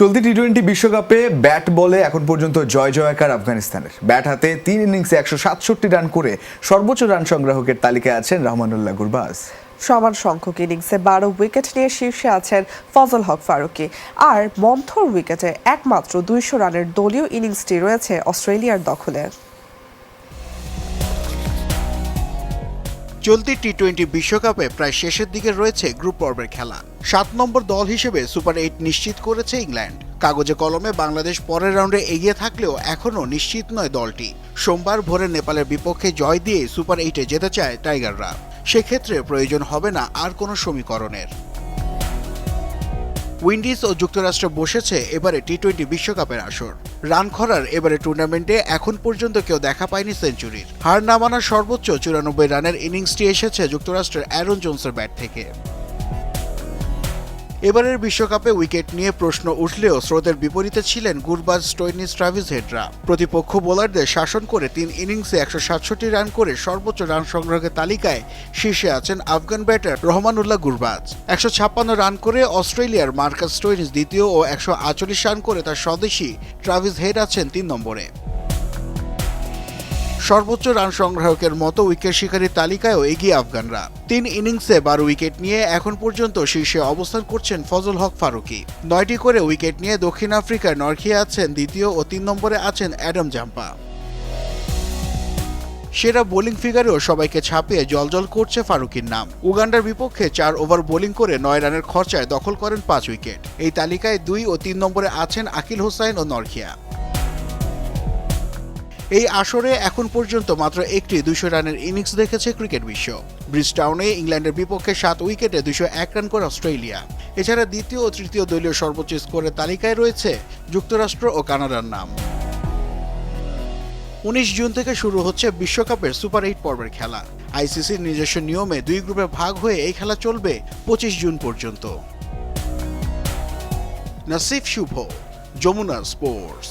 চলতি T twenty বিশ্বকাপে bat বলে এখন পর্যন্ত জয় জয়কার আফগানিস্তানের। ব্যাট হাতে তিন ইনিংসে একশো সাতষট্টি রান করে সর্বোচ্চ রান সংগ্রাহকের তালিকায় আছেন রহমানুল্লাহ গুরবাজ। সমান সংখ্যক ইনিংসে বারো উইকেট নিয়ে শীর্ষে আছেন ফজল হক ফারুকি। আর মন্থর উইকেটে একমাত্র দুইশো রানের দলীয় ইনিংসটি রয়েছে অস্ট্রেলিয়ার দখলে। চলতি টি টোয়েন্টি বিশ্বকাপে প্রায় শেষের দিকে রয়েছে গ্রুপ পর্বের খেলা। সাত নম্বর দল হিসেবে সুপার এইট নিশ্চিত করেছে ইংল্যান্ড। কাগজে কলমে বাংলাদেশ পরের রাউন্ডে এগিয়ে থাকলেও এখনও নিশ্চিত নয় দলটি। সোমবার ভোরে নেপালের বিপক্ষে জয় দিয়ে সুপার এইটে যেতে চায় টাইগাররা সেক্ষেত্রে প্রয়োজন হবে না আর কোনো সমীকরণের। উইন্ডিজ ও যুক্তরাষ্ট্র বসেছে এবারে টি টোয়েন্টি বিশ্বকাপের আসর। রান খরার এবারে টুর্নামেন্টে এখন পর্যন্ত কেউ দেখা পায়নি সেঞ্চুরির। হার না মানার সর্বোচ্চ চুরানব্বই রানের ইনিংসটি এসেছে যুক্তরাষ্ট্রের অ্যারন জোনসের ব্যাট থেকে। এবারের বিশ্বকাপে উইকেট নিয়ে প্রশ্ন উঠলেও স্রোতের বিপরীতে ছিলেন গুরবাজ স্টোইনিস ট্রাভিস হেডরা। প্রতিপক্ষ বোলারদের শাসন করে তিন ইনিংসে একশো সাতষট্টি রান করে সর্বোচ্চ রান সংগ্রহের তালিকায় শীর্ষে আছেন আফগান ব্যাটার রহমানুল্লাহ গুরবাজ। একশো ছাপ্পান্ন রান করে অস্ট্রেলিয়ার মার্কাস স্টোইনিস দ্বিতীয় ও একশো আটচল্লিশ রান করে তার স্বদেশী ট্রাভিস হেড আছেন তিন নম্বরে। সর্বোচ্চ রান সংগ্রাহকের মতো উইকেট শিকারীর তালিকায়ও এগিয়ে আফগানরা। তিন ইনিংসে বারো উইকেট নিয়ে এখন পর্যন্ত শীর্ষে অবস্থান করছেন ফজল হক ফারুকি। নয়টি করে উইকেট নিয়ে দক্ষিণ আফ্রিকার নরখিয়া আছেন দ্বিতীয় ও তিন নম্বরে আছেন অ্যাডাম জাম্পা। সেরা বোলিং ফিগারেও সবাইকে ছাপিয়ে জলজল করছে ফারুকির নাম। উগান্ডার বিপক্ষে চার ওভার বোলিং করে নয় রানের খরচায় দখল করেন পাঁচ উইকেট। এই তালিকায় দুই ও তিন নম্বরে আছেন আকিল হোসাইন ও নরখিয়া এই আসরে এখন পর্যন্ত মাত্র একটি দুশো রানের ইনিংস দেখেছে ক্রিকেট বিশ্ব। ব্রিজটাউনে ইংল্যান্ডের বিপক্ষে সাত উইকেটে দুশো এক রান করে অস্ট্রেলিয়া। এছাড়া দ্বিতীয় ও তৃতীয় দলীয় সর্বোচ্চ স্কোরের তালিকায় রয়েছে যুক্তরাষ্ট্র ও কানাডার নাম। উনিশ জুন থেকে শুরু হচ্ছে বিশ্বকাপের সুপার এইট পর্বের খেলা। আইসিসির নিজস্ব নিয়মে দুই গ্রুপে ভাগ হয়ে এই খেলা চলবে পঁচিশ জুন পর্যন্ত। নাসিফ শুভ, যমুনা স্পোর্টস।